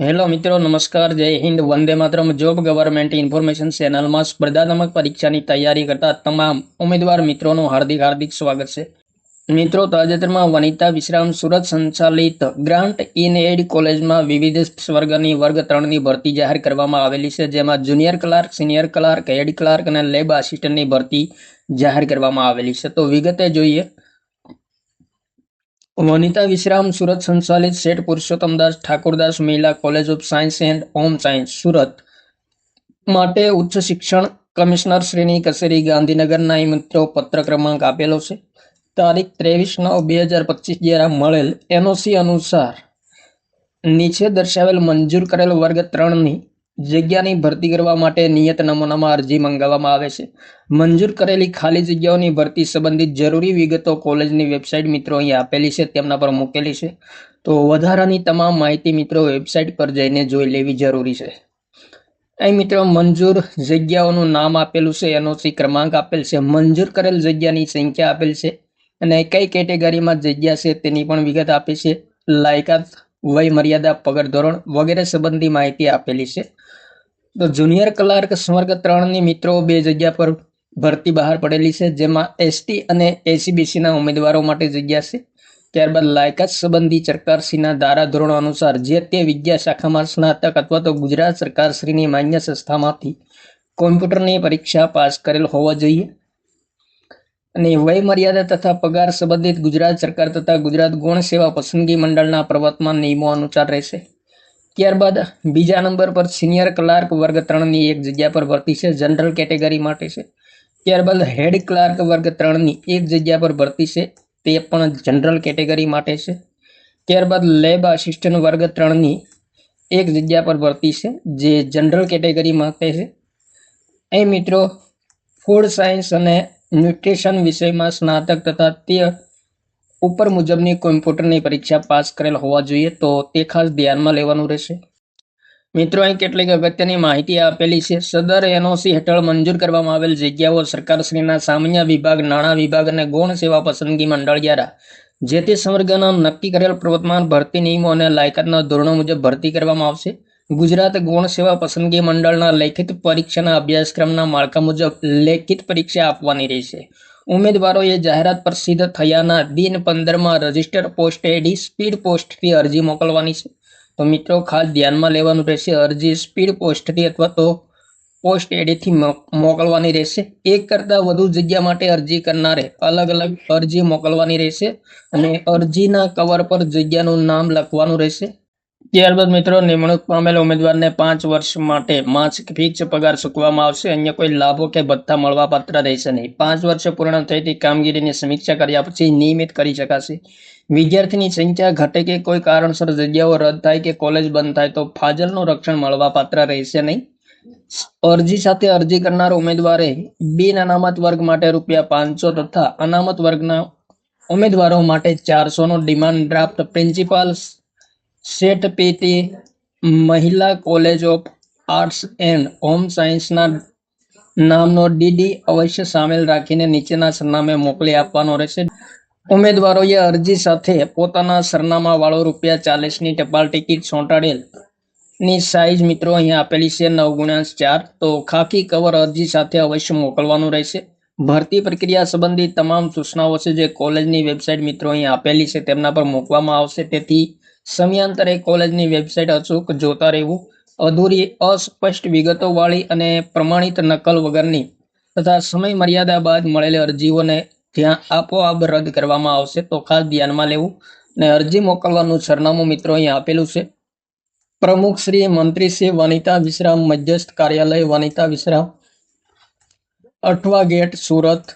Hello મિત્રો, નમસ્કાર, જય Hind, Vande Mataram. Job government information ચેનલમાં સ્પર્ધાત્મક પરીક્ષાની તૈયારી કરતા તમામ ઉમેદવાર મિત્રોનું હાર્દિક હાર્દિક સ્વાગત છે. મિત્રો, તાજેતરમાં વનિતા વિશ્રામ સુરત સંચાલિત ગ્રાન્ટ ઇન એડ કોલેજમાં વિવિધ સ્વર્ગની વર્ગ ત્રણની ભરતી જાહેર કરવામાં આવેલી છે, જેમાં junior clerk, senior clerk, head clerk અને લેબ આસિસ્ટન્ટની ભરતી જાહેર કરવામાં આવેલી છે. તો વિગતે જોઈએ વનિતા વિશ્રામ સુરત સંચાલિત Sheth Purushottamdas Thakordas Mahila college of science and home science Surat માટે ઉચ્ચ શિક્ષણ કમિશનર શ્રીની કચેરી ગાંધીનગરના મિત્રો પત્ર ક્રમાંક આપેલો છે. તારીખ ત્રેવીસ નવ બે હજાર પચીસ દ્વારા મળેલ એનઓસી અનુસાર નીચે દર્શાવેલ મંજૂર કરેલ વર્ગ ત્રણની જગ્યાની ભરતી કરવા માટે નિયત નમૂનામાં અરજી મંગાવવામાં આવે છે. મંજૂર કરેલી ખાલી જગ્યાઓની ભરતી સંબંધિત જરૂરી વિગતો કોલેજની વેબસાઇટ મિત્રો અહીં આપેલી છે, તેમના પર મૂકેલી છે. તો વધારાની તમામ માહિતી મિત્રો વેબસાઇટ પર જઈને જોઈ લેવી જરૂરી છે. અહીં મિત્રો મંજૂર જગ્યાઓનું નામ આપેલું છે, એનઓસી ક્રમાંક આપેલ છે. મંજૂર કરેલ જગ્યાની સંખ્યા આપેલ છે અને કઈ કેટેગરીમાં જગ્યા છે તેની પણ વિગત આપી છે. લાયકાત વય મર્યાદા, પગાર ધોરણ વગેરે સંબંધી માહિતી આપેલી છે. તો જુનિયર ક્લાર્ક સ્વર્ગ ત્રણની મિત્રો બે જગ્યા પર ભરતી બહાર પડેલી છે, જેમાં એસટી અને એસીબીસીના ઉમેદવારો માટે જગ્યા છે. ત્યારબાદ લાયકાત સંબંધી સરકારશ્રીના ધારાધોરણો અનુસાર જે તે વિદ્યા શાખામાં સ્નાતક અથવા તો ગુજરાત સરકારશ્રીની માન્ય સંસ્થામાંથી કોમ્પ્યુટરની પરીક્ષા પાસ કરેલ હોવા જોઈએ. અને વય મર્યાદા તથા પગાર સંબંધિત ગુજરાત સરકાર તથા ગુજરાત ગૌણ સેવા પસંદગી મંડળના પ્રવર્તમાન નિયમો અનુસાર રહેશે. ત્યારબાદ બીજા નંબર પર સિનિયર ક્લાર્ક વર્ગ ત્રણની એક જગ્યા પર ભરતી છે, જનરલ કેટેગરી માટે છે. ત્યારબાદ હેડ ક્લાર્ક વર્ગ ત્રણની એક જગ્યા પર ભરતી છે, તે પણ જનરલ કેટેગરી માટે છે. ત્યારબાદ લેબ આસિસ્ટન્ટ વર્ગ ત્રણની એક જગ્યા પર ભરતી છે, જે જનરલ કેટેગરી માટે છે. એ મિત્રો, ફૂડ સાયન્સ અને ન્યુટ્રિશન વિષયમાં સ્નાતક તથા તે ઉપર મુજબની કોમ્પ્યુટરની પરીક્ષા પાસ કરેલ હોવા જોઈએ તો તે ખાસ ધ્યાનમાં લેવાનું રહેશે. મિત્રો, અહીં કેટલીક અગત્યની માહિતી આપેલી છે. સદર એનઓસી હેઠળ મંજૂર કરવામાં આવેલ જગ્યાઓ સરકારશ્રીના સામાન્ય વિભાગ, નાણાં વિભાગ અને ગૌણ સેવા પસંદગી મંડળ દ્વારા, જે તે સંવર્ગના નક્કી કરેલ પ્રવર્તમાન ભરતી નિયમો અને લાયકાતના ધોરણો મુજબ ભરતી કરવામાં આવશે. ગુજરાત ગૌણ સેવા પસંદગી મંડળના લેખિત પરીક્ષાના અભ્યાસક્રમના માળખા મુજબ લેખિત પરીક્ષા આપવાની રહેશે. ઉમેદવારોએ જાહેરાત પ્રસિદ્ધ થયાના દિન પંદરમાં રજિસ્ટર પોસ્ટ એડી સ્પીડ પોસ્ટથી અરજી મોકલવાની છે. તો મિત્રો, ખાસ ધ્યાનમાં લેવાનું રહેશે, અરજી સ્પીડ પોસ્ટથી અથવા તો પોસ્ટ એડીથી મોકલવાની રહેશે. એક કરતાં વધુ જગ્યા માટે અરજી કરનારે અલગ અલગ અરજી મોકલવાની રહેશે અને અરજીના કવર પર જગ્યાનું નામ લખવાનું રહેશે. ત્યારબાદ મિત્રો નિમણૂક પામેલ ઉમેદવારને પાંચ વર્ષ માટે માસિક ફિક્સ પગાર ચૂકવવામાં આવશે. અન્ય કોઈ લાભો કે ભથ્થા મળવા રહેશે નહીં. પાંચ વર્ષ પૂર્ણ થઈથી કામગીરીની સમીક્ષા કર્યા પછી નિયમિત કરી શકાશે. વિદ્યાર્થીની સંખ્યા ઘટે કે કોઈ કારણસર જગ્યાઓ રદ થાય કે કોલેજ બંધ થાય તો ફાજલનું રક્ષણ મળવા પાત્ર રહેશે નહીં. અરજી સાથે અરજી કરનાર ઉમેદવારે બિન અનામત વર્ગ માટે રૂપિયા પાંચસો તથા અનામત વર્ગના ઉમેદવારો માટે ચારસોનો demand draft principal Sheth PT Mahila college of arts and home સાયન્સના નામનો ડીડી અવશ્ય સામેલ રાખીને નીચેના સરનામે મોકલી આપવાનો રહેશે. ઉમેદવારોએ અરજી સાથે પોતાના સરનામા વાળો રૂપિયા ચાલીસની ટપાલ ટિકિટ સોંટાડેલ. ની સાઇઝ મિત્રો અહીંયા આપેલી છે નવ ગુણ્યા ચાર. તો ખાકી કવર અરજી સાથે અવશ્ય મોકલવાનું રહેશે. ભરતી પ્રક્રિયા સંબંધિત તમામ સૂચનાઓ છે જે કોલેજની વેબસાઇટ મિત્રો અહીં આપેલી છે તેમના પર મૂકવામાં આવશે. તેથી સમયાંતરે કોલેજની વેબસાઇટ અચૂક જોતા રહેવું, અધૂરી, અસ્પષ્ટ વિગતોવાળી અને પ્રમાણિત નકલ વગરની તથા સમય મર્યાદા બાદ મળેલી અરજીઓને ત્યાં આપોઆપ રદ કરવામાં આવશે તો ખાસ ધ્યાનમાં લેવું અને અરજી મોકલવાનું સરનામું મિત્રો અહીં આપેલું છે. પ્રમુખ શ્રી મંત્રી શ્રી વનિતા વિશ્રામ, મધ્યસ્થ કાર્યાલય વનિતા વિશ્રામ, અઠવા ગેટ સુરત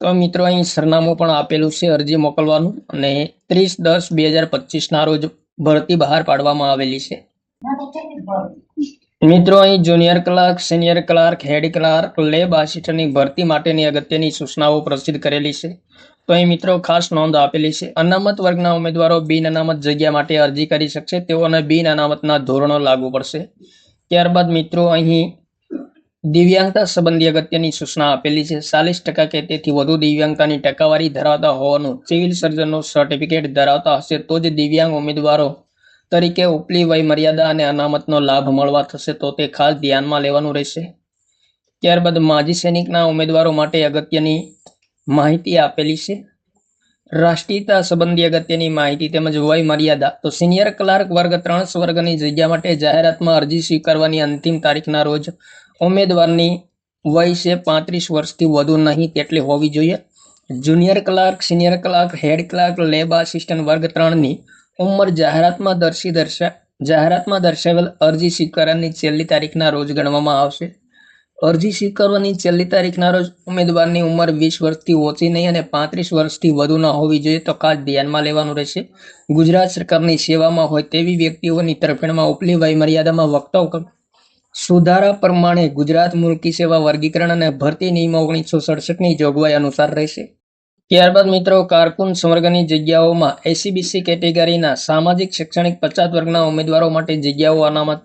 તો મિત્રો, અહીં સરનામું પણ આપેલું છે અરજી મોકલવાનું અને ત્રીસ દસ બે હજાર પચીસના રોજ ભરતી બહાર પાડવામાં આવેલી છે. મિત્રો, અહીં junior clerk, senior clerk, head clerk, lab આસિસ્ટન્ટની ભરતી માટેની અગત્યની સૂચનાઓ પ્રસિદ્ધ કરેલી છે. તો અહીં મિત્રો, ખાસ નોંધ આપેલી છે. અનામત વર્ગના ઉમેદવારો બિન અનામત જગ્યા માટે અરજી કરી શકશે. તેઓને બિન અનામતના ધોરણો લાગુ પડશે. ત્યારબાદ મિત્રો, અહીં દિવ્યાંગતા સંબંધી અગત્યની સૂચના આપેલી છે. ચાલીસ ટકા કે તેથી વધુ દિવ્યાંગતાની ટકાવારી ધરાવતા હોવાનું સિવિલ સર્જનનું સર્ટિફિકેટ ધરાવતા હશે, તો જ દિવ્યાંગ ઉમેદવારો તરીકે ઉપલી વય મર્યાદા અને અનામતનો લાભ મળવા થશે, તો તે ખાસ ધ્યાનમાં લેવાનું રહેશે. ત્યારબાદ માજી સૈનિકના ઉમેદવારો માટે અગત્યની માહિતી આપેલી છે. રાષ્ટ્રીયતા સંબંધી અગત્યની માહિતી તેમજ વય મર્યાદા તો સિનિયર ક્લાર્ક વર્ગ ત્રણ વર્ગની જગ્યા માટે જાહેરાતમાં અરજી સ્વીકારવાની અંતિમ તારીખના રોજ ઉમેદવારની વય છે પાંત્રીસ વર્ષથી વધુ નહીં તેટલી હોવી જોઈએ. Junior clerk, senior clerk, head clerk, lab assistant વર્ગ ત્રણની ઉંમર જાહેરાતમાં દર્શી દર્શા, જાહેરાતમાં દર્શાવેલ અરજી સ્વીકારવાની છેલ્લી તારીખના રોજ ગણવામાં આવશે. અરજી સ્વીકારવાની છેલ્લી તારીખના રોજ ઉમેદવારની ઉંમર વીસ વર્ષથી ઓછી નહીં અને પાંત્રીસ વર્ષથી વધુ ન હોવી જોઈએ તો ખાસ ધ્યાનમાં લેવાનું રહેશે. ગુજરાત સરકારની સેવામાં હોય તેવી વ્યક્તિઓની તરફેણમાં ઉપલી વય મર્યાદામાં વક્તવ્ય સુધારા પ્રમાણે ગુજરાત મુલકી સેવા વર્ગીકરણ અને ભરતી નિયમો ઓગણીસો સડસઠની જોગવાઈ અનુસાર રહેશે. ત્યારબાદ મિત્રો, કારકુન સંવર્ગની જગ્યાઓમાં એસીબીસી કેટેગરીના સામાજિક, શૈક્ષણિક પચાસ વર્ગના ઉમેદવારો માટે જગ્યાઓ અનામત.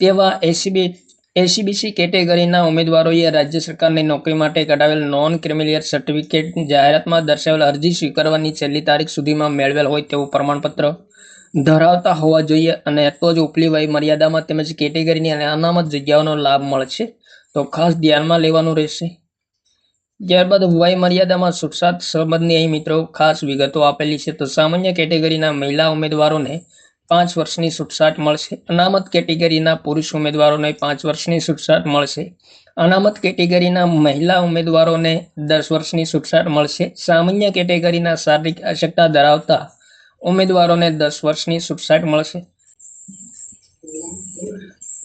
તેવા એસીબી એસીબીસી કેટેગરીના ઉમેદવારોએ રાજ્ય સરકારની નોકરી માટે કઢાવેલ નોન ક્રિમિલિયર સર્ટિફિકેટ જાહેરાતમાં દર્શાવેલ અરજી સ્વીકારવાની છેલ્લી તારીખ સુધીમાં મેળવેલ હોય તેવું પ્રમાણપત્ર. ધરાવતા હોવા જોઈએ અને તો જ ઉપલી વય મર્યાદામાં તેમજ કેટેગરીની અને અનામત જગ્યાઓનો લાભ મળશે. તો ખાસ ધ્યાનમાં લેવાનું રહેશે. ત્યારબાદ વય મર્યાદામાં છૂટછાટ સંબંધની અહીં મિત્રો ખાસ વિગતો આપેલી છે. તો સામાન્ય કેટેગરીના મહિલા ઉમેદવારોને પાંચ વર્ષની છૂટછાટ મળશે. અનામત કેટેગરીના પુરુષ ઉમેદવારોને પાંચ વર્ષની છૂટછાટ મળશે. અનામત કેટેગરીના મહિલા ઉમેદવારોને દસ વર્ષની છૂટછાટ મળશે. સામાન્ય કેટેગરીના શારીરિક અશક્તા ધરાવતા ઉમેદવારોને દસ વર્ષની છૂટછાટ મળશે.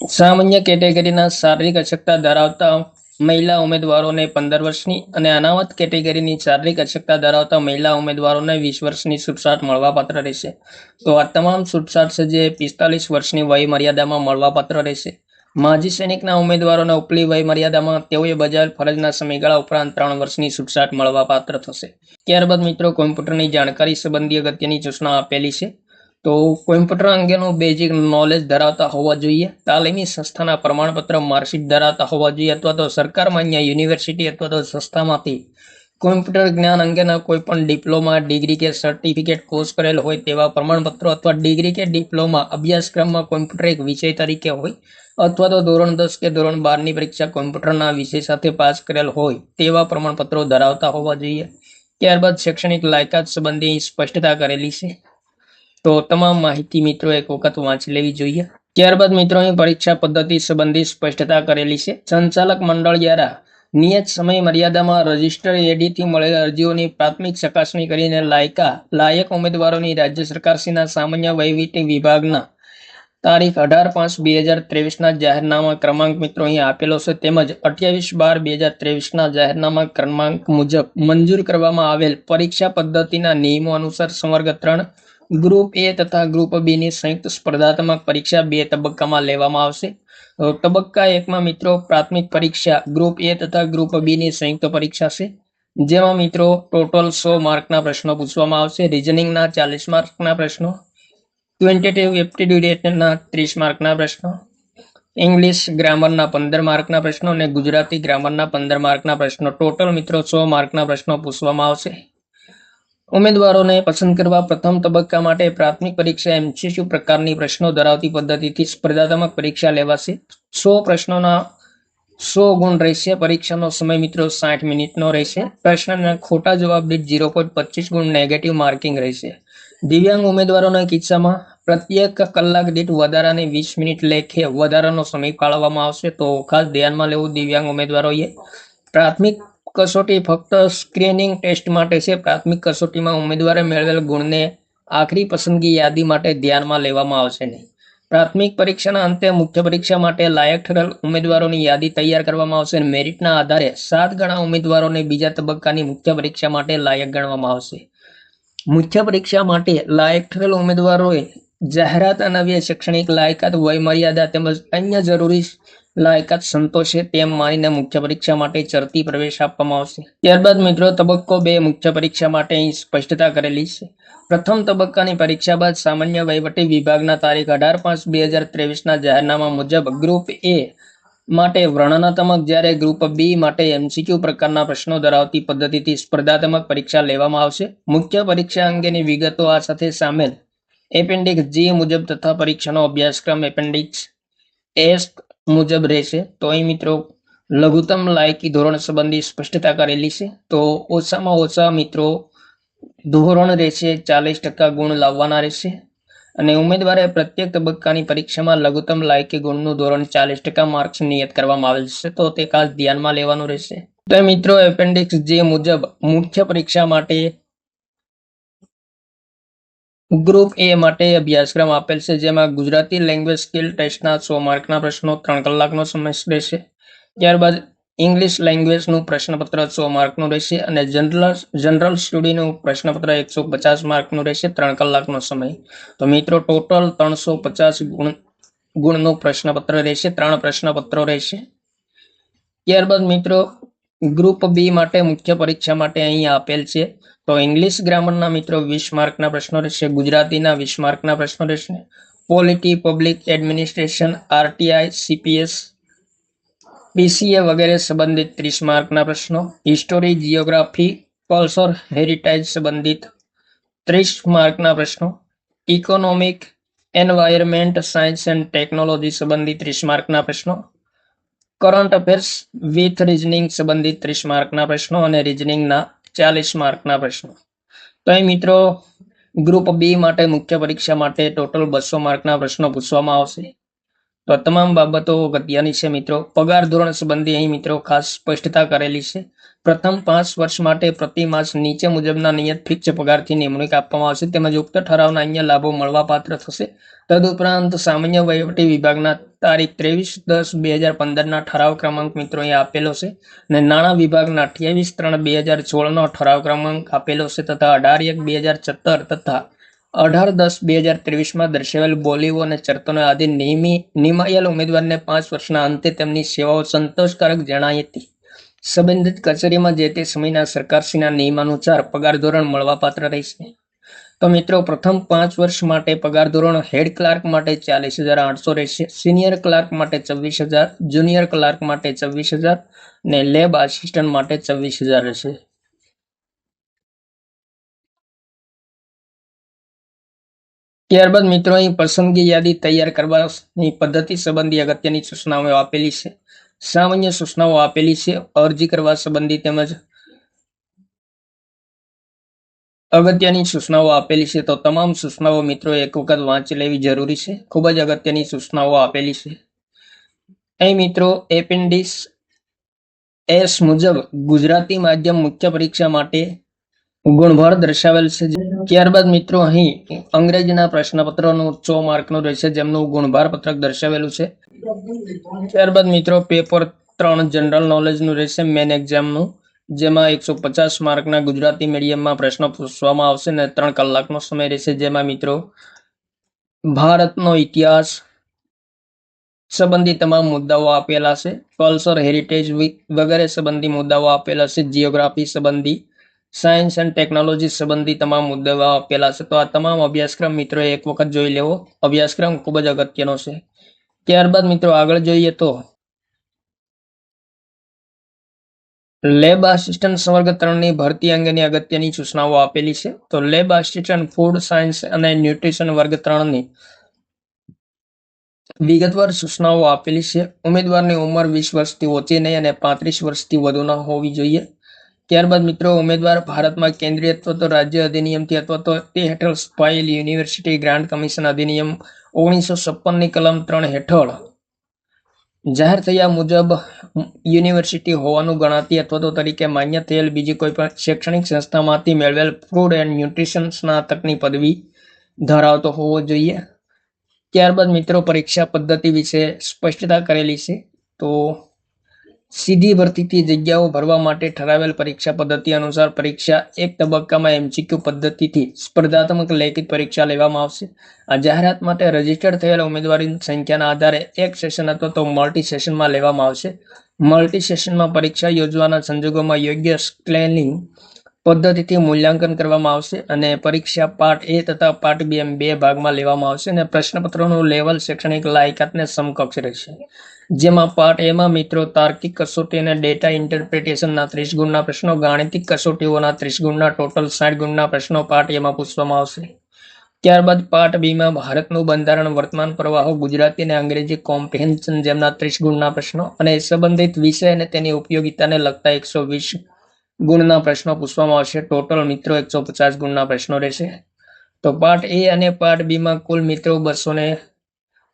સામાન્ય કેટેગરીના શારીરિક અશક્તા ધરાવતા મહિલા ઉમેદવારોને પંદર વર્ષની અને અનામત કેટેગરીની શારીરિક અશક્તા ધરાવતા મહિલા ઉમેદવારોને વીસ વર્ષની છૂટછાટ મળવાપાત્ર રહેશે. તો આ તમામ છૂટછાટ છે જે પિસ્તાલીસ વર્ષની વય મર્યાદામાં મળવાપાત્ર રહેશે. માજી સૈનિકના ઉમેદવારોને ઉપલી વય મર્યાદામાં તેઓએ બજાવેલ ફરજના સમયગાળા ઉપરાંત ત્રણ વર્ષની છૂટછાટ મળવાપાત્ર થશે. ત્યારબાદ મિત્રો કોમ્પ્યુટરની જાણકારી સંબંધી અગત્યની સૂચના આપેલી છે. તો કોમ્પ્યુટર અંગેનું બેઝિક નોલેજ ધરાવતા હોવા જોઈએ, તાલીમી સંસ્થાના પ્રમાણપત્ર માર્કશીટ ધરાવતા હોવા જોઈએ અથવા તો સરકાર માન્ય યુનિવર્સિટી અથવા તો સંસ્થામાંથી કોમ્પ્યુટર જ્ઞાન અંગેના કોઈ પણ ડિપ્લોમા, ડિગ્રી કે સર્ટિફિકેટ કોર્સ કરેલ હોય તેવા પ્રમાણપત્રો અથવા ડિગ્રી કે ડિપ્લોમા અભ્યાસક્રમમાં કોમ્પ્યુટર એક વિષય તરીકે હોય અથવા તો ધોરણ દસ કે ધોરણ બારની પરીક્ષા કોમ્પ્યુટરના વિષય સાથે પાસ કરેલ હોય તેવા પ્રમાણપત્રો ધરાવતા હોવા જોઈએ. ત્યારબાદ શૈક્ષણિક લાયકાત સંબંધી સ્પષ્ટતા કરેલી છે. તો તમામ માહિતી મિત્રો એક વખત વાંચી લેવી જોઈએ. ત્યારબાદ મિત્રોની પરીક્ષા પદ્ધતિ સંબંધી સ્પષ્ટતા કરેલી છે. સંચાલક મંડળ દ્વારા નિયત સમય મર્યાદામાં રજિસ્ટર એડીથી મળેલ અરજીઓની પ્રાથમિક ચકાસણી કરીને લાયકા, લાયક ઉમેદવારોની રાજ્ય સરકારશ્રીના સામાન્ય વહીવટી વિભાગના તારીખ અઢાર પાંચ બે હજાર ત્રેવીસના જાહેરનામા ક્રમાંક મિત્રો અહીં આપેલો છે. તેમજ અઠ્યાવીસ બાર બે હજાર ત્રેવીસના જાહેરનામા ક્રમાંક મુજબ મંજૂર કરવામાં આવેલ પરીક્ષા પદ્ધતિના નિયમો અનુસાર સંવર્ગ ત્રણ, ગ્રુપ એ તથા ગ્રુપ બીની સંયુક્ત સ્પર્ધાત્મક પરીક્ષા બે તબક્કામાં લેવામાં આવશે. તબક્કા એકમાં મિત્રો પ્રાથમિક પરીક્ષા, ગ્રુપ એ તથા ગ્રુપ બીની સંયુક્ત પરીક્ષા છે. જેમાં મિત્રો ટોટલ સો માર્કના પ્રશ્નો પૂછવામાં આવશે. રિઝનિંગના ચાલીસ માર્કના પ્રશ્નો ક્વોન્ટિટેટિવ એટના ત્રીસ માર્કના પ્રશ્નો. ઇંગ્લિશ ગ્રામરના પંદર માર્કના પ્રશ્નો અને ગુજરાતી ગ્રામરના પંદર માર્કના પ્રશ્નો. ટોટલ મિત્રો સો માર્કના પ્રશ્નો પૂછવામાં આવશે. ઉમેદવારોને પસંદ કરવા પ્રથમ તબક્કા માટે પ્રાથમિક પરીક્ષા એમસીક્યુ પ્રકારની પ્રશ્નો ધરાવતી પદ્ધતિથી સ્પર્ધાત્મક પરીક્ષા લેવાશે. સો પ્રશ્નોના સો ગુણ રહેશે. પરીક્ષાનો સમય મિત્રો સાઠ મિનિટનો રહેશે. પ્રશ્નના ખોટા જવાબ દીઠ ઝીરો પોઈન્ટ પચીસ ગુણ નેગેટિવ માર્કિંગ રહેશે. દિવ્યાંગ ઉમેદવારોના કિસ્સામાં પ્રત્યેક કલાક દીઠ વધારાની વીસ મિનિટ લેખે વધારાનો સમય ફાળવવામાં આવશે. તો ખાસ ધ્યાનમાં લેવું દિવ્યાંગ ઉમેદવારોએ. પ્રાથમિક કસોટી ફક્ત સ્ક્રીનિંગ ટેસ્ટ માટે છે. પ્રાથમિક કસોટીમાં ઉમેદવારે મેળવેલ ગુણને આખરી પસંદગી યાદી માટે ધ્યાનમાં લેવામાં આવશે નહીં. પ્રાથમિક પરીક્ષાના અંતે મુખ્ય પરીક્ષા માટે લાયક ઠરેલ ઉમેદવારોની યાદી તૈયાર કરવામાં આવશે અને મેરિટના આધારે સાત ગણા ઉમેદવારોને બીજા તબક્કાની મુખ્ય પરીક્ષા માટે લાયક ગણવામાં આવશે. મુખ્ય પરીક્ષા માટે લાયક ઠરેલ ઉમેદવારોએ જાહેરાત અનવ્ય શૈક્ષણિક લાયકાત વય મર્યાદા તેમજ અન્ય જરૂરી લાયકાત સંતોષે તેમ માનીને મુખ્ય પરીક્ષા માટે ચરતી પ્રવેશ આપવામાં આવશે. ત્યારબાદ મિત્રો, તબક્કો બે મુખ્ય પરીક્ષા માટે અહીં સ્પષ્ટતા કરેલી છે. પ્રથમ તબક્કાની પરીક્ષા બાદ સામાન્ય વહીવટી વિભાગના તારીખ અઢાર પાંચ બે હજાર ત્રેવીસના જાહેરનામા મુજબ ગ્રુપ એ માટે વર્ણનાત્મક, જ્યારે ગ્રુપ બી માટે એમસીક્યુ પ્રકારના પ્રશ્નો ધરાવતી પદ્ધતિથી સ્પર્ધાત્મક પરીક્ષા લેવામાં આવશે. મુખ્ય પરીક્ષા અંગેની વિગતો આ સાથે સામેલ. એપેન્ડિક્સ જી મુજબ તથા પરીક્ષાનો અભ્યાસક્રમ એપેન્ડિક્સ એસ મુજબ રહેશે. તો અહીં મિત્રો, લઘુત્તમ લાયકી ધોરણ સંબંધી સ્પષ્ટતા કરેલી છે. તો ઓછામાં ઓછા મિત્રો, ધોરણ રહેશે ચાલીસ ટકા ગુણ લાવવાના રહેશે. અને ઉમેદવારે પ્રત્યેક તબક્કાની પરીક્ષામાં લઘુત્તમ લાયકી ગુણનું ધોરણ ચાલીસ ટકા માર્ક્સ નિયત કરવામાં આવેલ છે. તો તે ખાસ ધ્યાનમાં લેવાનું રહેશે. તો મિત્રો એપેન્ડિક્સ જે મુજબ મુખ્ય પરીક્ષા માટે ગ્રુપ એ માટે અભ્યાસક્રમ આપેલ છે, જેમાં ગુજરાતી લેંગ્વેજ સ્કિલ ટેસ્ટના સો માર્કના પ્રશ્નો ત્રણ કલાકનો સમય રહેશે. ત્યારબાદ ઇંગ્લિશ લેંગ્વેજનું પ્રશ્નપત્ર સો માર્કનું રહેશે અને જનરલ જનરલ સ્ટડીનું પ્રશ્નપત્ર એકસો પચાસ માર્કનું રહેશે ત્રણ કલાકનો સમય. તો મિત્રો ટોટલ ત્રણસો પચાસ ગુણ, ગુણનું પ્રશ્નપત્ર રહેશે, ત્રણ પ્રશ્નપત્રો રહેશે. ત્યારબાદ મિત્રો ગ્રુપ બી માટે મુખ્ય પરીક્ષા માટે અહીં આપેલ છે. તો ઇંગ્લિશ ગ્રામરના મિત્રો વીસ માર્કના પ્રશ્નો રહેશે, ગુજરાતીના વીસ માર્કના પ્રશ્નો રહેશે polity public administration RTI CPS PCA વગેરે સંબંધિત ત્રીસ માર્કના પ્રશ્નો હિસ્ટોરી જિયોગ્રાફી કલ્ચર હેરિટેજ સંબંધિત ત્રીસ માર્કના પ્રશ્નો economic environment science and technology સંબંધિત ત્રીસ માર્કના પ્રશ્નો કરંટ અફેર્સ વિથ રિઝનિંગ સંબંધિત ત્રીસ માર્કના પ્રશ્નો અને રિઝનિંગના ચાલીસ માર્કના પ્રશ્નો. તો એ મિત્રો ગ્રુપ બી માટે મુખ્ય પરીક્ષા માટે ટોટલ બસો માર્કના પ્રશ્નો પૂછવામાં આવશે. તો તમામ બાબતો અગત્યની છે મિત્રો. પગાર ધોરણ સંબંધી અહીં મિત્રો ખાસ સ્પષ્ટતા કરેલી છે. પ્રથમ પાંચ વર્ષ માટે પ્રતિ માસ નીચે મુજબના નિયત ફિક્સ પગારથી નિમણૂક આપવામાં આવશે. તેમજ ઉક્ત ઠરાવના અન્ય લાભો મળવાપાત્ર થશે. તદુપરાંત સામાન્ય વહીવટી વિભાગના તારીખ ત્રેવીસ દસ બે હજાર પંદરના ઠરાવ ક્રમાંક મિત્રો અહીં આપેલો છે. અને નાણાં વિભાગના અઠ્યાવીસ ત્રણ બે હજાર સોળનો ઠરાવ ક્રમાંક આપેલો છે. તથા અઢાર એક બે હજાર સત્તર તથા અઢાર દસ બે હજાર ત્રેવીસમાં દર્શાવેલ બોલીઓ અને શરતોને આધીન નિયમી, નિમાયેલ ઉમેદવારને પાંચ વર્ષના અંતે તેમની સેવાઓ સંતોષકારક જણાઈ હતી. સંબંધિત કચેરીમાં જે તે સમયના સરકારશ્રીના નિયમાનુસાર પગાર ધોરણ મળવાપાત્ર રહેશે. તો મિત્રો, પ્રથમ પાંચ વર્ષ માટે પગાર ધોરણ હેડ ક્લાર્ક માટે ચાલીસ હજાર આઠસો રહેશે, સિનિયર ક્લાર્ક માટે છવ્વીસ હજાર, જુનિયર ક્લાર્ક માટે છવ્વીસ હજાર ને લેબ આસિસ્ટન્ટ માટે છવ્વીસ હજાર રહેશે. ત્યારબાદ મિત્રો, અહીં પસંદગી યાદી તૈયાર કરવાની પદ્ધતિ સંબંધી અગત્યની સૂચનાઓ આપેલી છે. સામાન્ય સૂચનાઓ આપેલી છે. અરજી કરવા સંબંધી તેમજ અગત્યની સૂચનાઓ આપેલી છે. તો તમામ સૂચનાઓ મિત્રો, એક વખત વાંચી લેવી જરૂરી છે. ખૂબ જ અગત્યની સૂચનાઓ આપેલી છે. અહીં મિત્રો, એપેન્ડિક્સ એસ મુજબ ગુજરાતી માધ્યમ મુખ્ય પરીક્ષા માટે ગુણભાર દર્શાવેલ છે. ત્યારબાદ મિત્રો અહીં અંગ્રેજીના પ્રશ્નપત્રનું સો માર્કનું રહેશે, જેમનું ગુણભાર પત્રક દર્શાવેલું છે. ત્યારબાદ મિત્રો પેપર ત્રણ જનરલ નોલેજનું રહેશે, મેન એક્ઝામનું, જેમાં એકસો પચાસ માર્કના ગુજરાતી મીડિયમમાં પ્રશ્નો પૂછવામાં આવશે ને ત્રણ કલાકનો સમય રહેશે, જેમાં મિત્રો ભારતનો ઇતિહાસ સંબંધી તમામ મુદ્દાઓ આપેલા છે, કલ્ચર હેરિટેજ વગેરે સંબંધી મુદ્દાઓ આપેલા છે જિયોગ્રાફી સંબંધી સાયન્સ એન્ડ ટેકનોલોજી સંબંધી તમામ મુદ્દાઓ આપેલા છે. તો આ તમામ અભ્યાસક્રમ મિત્રો એક વખત જોઈ લેવો. અભ્યાસક્રમ ખૂબ જ અગત્યનો છે. ત્યારબાદ મિત્રો આગળ જોઈએ તો લેબ આસિસ્ટન્ટ વર્ગ ત્રણની ભરતી અંગેની અગત્યની સૂચનાઓ આપેલી છે. તો લેબ આસિસ્ટન્ટ ફૂડ સાયન્સ અને ન્યુટ્રિશન વર્ગ ત્રણની વિગતવાર સૂચનાઓ આપેલી છે. ઉમેદવારની ઉંમર વીસ વર્ષથી ઓછી નહીં અને પાંત્રીસ વર્ષથી વધુ ન હોવી જોઈએ. ત્યારબાદ મિત્રો ઉમેદવાર ભારતમાં કેન્દ્રીય અથવા તો રાજ્ય અધિનિયમથી અથવા તો તે હેઠળ સ્પાઇલ યુનિવર્સિટી ગ્રાન્ટ કમિશન અધિનિયમ ઓગણીસો છપ્પનની કલમ ત્રણ હેઠળ જાહેર થયા મુજબ યુનિવર્સિટી હોવાનું ગણાતી અથવા તો તરીકે માન્ય થયેલ બીજી કોઈ પણ શૈક્ષણિક સંસ્થામાંથી મેળવેલ ફૂડ એન્ડ ન્યુટ્રિશન સ્નાતકની પદવી ધરાવતો હોવો જોઈએ. ત્યારબાદ મિત્રો પરીક્ષા પદ્ધતિ વિશે સ્પષ્ટતા કરેલી છે. તો સીધી ભરતીથી જગ્યાઓ ભરવા માટે ઠરાવેલ પરીક્ષા પદ્ધતિ અનુસાર પરીક્ષા એક તબક્કામાં એમસીક્યુ પદ્ધતિથી સ્પર્ધાત્મક લેખિત પરીક્ષા લેવામાં આવશે. આ જાહેરાત માટે રજીસ્ટર્ડ થયેલા ઉમેદવારીની સંખ્યાના આધારે એક સેશન અથવા તો મલ્ટી સેશનમાં લેવામાં આવશે. મલ્ટી સેશનમાં પરીક્ષા યોજવાના સંજોગોમાં યોગ્ય સ્કેલિંગ પદ્ધતિથી મૂલ્યાંકન કરવામાં આવશે અને પરીક્ષા પાર્ટ એ તથા પાર્ટ બી એમ બે ભાગમાં લેવામાં આવશે અને પ્રશ્નપત્રોનું લેવલ શૈક્ષણિક લાયકાતને સમકક્ષ રહેશે. જેમાં પાર્ટ એમાં મિત્રો તાર્કિક કસોટી અને ડેટા ઇન્ટરપ્રિટેશનના ત્રીસ ગુણના પ્રશ્નો, ગાણિતિક કસોટીઓના ત્રીસ ગુણના ટોટલ સાઠ ગુણના પ્રશ્નો પાર્ટ એમાં પૂછવામાં આવશે. ત્યારબાદ પાર્ટ બીમાં ભારતનું બંધારણ, વર્તમાન પ્રવાહો, ગુજરાતી અને અંગ્રેજી કોમ્પ્રિહેન્શન જેમના ત્રીસ ગુણના પ્રશ્નો અને સંબંધિત વિષય અને તેની ઉપયોગિતાને લગતા એકસો વીસ ગુણના પ્રશ્નો પૂછવામાં આવશે. ટોટલ મિત્રો એકસો પચાસ ગુણના પ્રશ્નો રહેશે. તો પાર્ટ એ અને પાર્ટ બીમાં કુલ મિત્રો બસો ને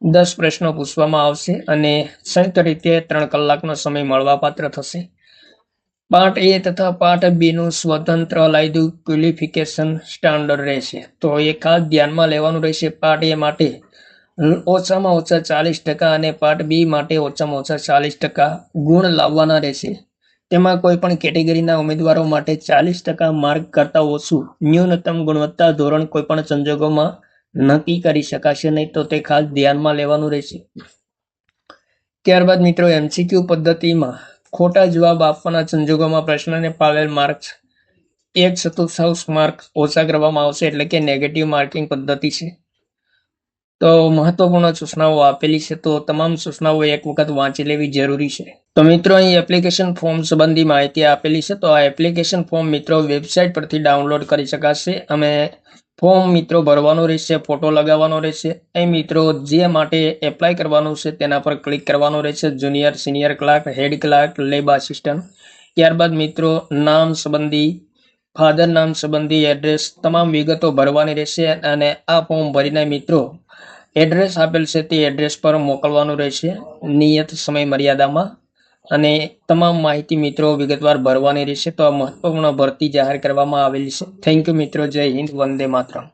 દસ પ્રશ્નો પૂછવામાં આવશે અને સંયુક્ત રીતે ત્રણ કલાકનો સમય મળવાપાત્ર થશે. પાર્ટ એ તથા પાર્ટ બી નું સ્વતંત્ર લાયદું ક્વોલિફિકેશન સ્ટાન્ડર્ડ રહેશે. તો એ ખાસ ધ્યાનમાં લેવાનું રહેશે પાર્ટ એ માટે. ઓછામાં ઓછા ચાલીસ ટકા અને પાર્ટ બી માટે ઓછામાં ઓછા ચાલીસ ટકા ગુણ લાવવાના રહેશે. તેમાં કોઈ પણ કેટેગરીના ઉમેદવારો માટે ચાલીસ ટકા માર્ક કરતા ઓછું ન્યૂનતમ ગુણવત્તા ધોરણ કોઈ પણ સંજોગોમાં નક્કી કરી શકાશે નહીં તો તે ખાસ ધ્યાનમાં લેવાનું રહેશે. ત્યારબાદ મિત્રો એમસીક્યુ પદ્ધતિમાં ખોટા જવાબ આપવાના સંજોગોમાં પ્રશ્નને પાવેલ માર્ક્સ, એક ચતુર્થાંશ માર્ક ઓછા કરવામાં આવશે એટલે કે નેગેટિવ માર્કિંગ પદ્ધતિ છે. તો મહત્વપૂર્ણ સૂચનાઓ આપેલી છે તો તમામ સૂચનાઓ એક વખત વાંચી લેવી જરૂરી છે. તો મિત્રો, અહીં એપ્લિકેશન ફોર્મ સંબંધી માહિતી આપેલી છે તો આ એપ્લિકેશન ફોર્મ મિત્રો વેબસાઇટ પરથી ડાઉનલોડ કરી શકાશે. અને ફોર્મ મિત્રો ભરવાનું રહેશે, ફોટો લગાવવાનો રહેશે. એ મિત્રો જે માટે એપ્લાય કરવાનું છે તેના પર ક્લિક કરવાનું રહેશે. Junior senior clerk head clerk lab assistant ત્યારબાદ મિત્રો નામ સંબંધી ફાધર નામ સંબંધી એડ્રેસ તમામ વિગતો ભરવાની રહેશે અને આ ફોર્મ ભરીને મિત્રો એડ્રેસ આપેલ છે તે એડ્રેસ પર મોકલવાનું રહેશે. નિયત સમય મર્યાદામાં અને તમામ માહિતી મિત્રો વિગતવાર ભરવાની રહેશે. તો આ મહત્વપૂર્ણ ભરતી જાહેર કરવામાં આવેલી છે. થેન્ક યુ મિત્રો. જય હિન્દ. વંદે માતરમ.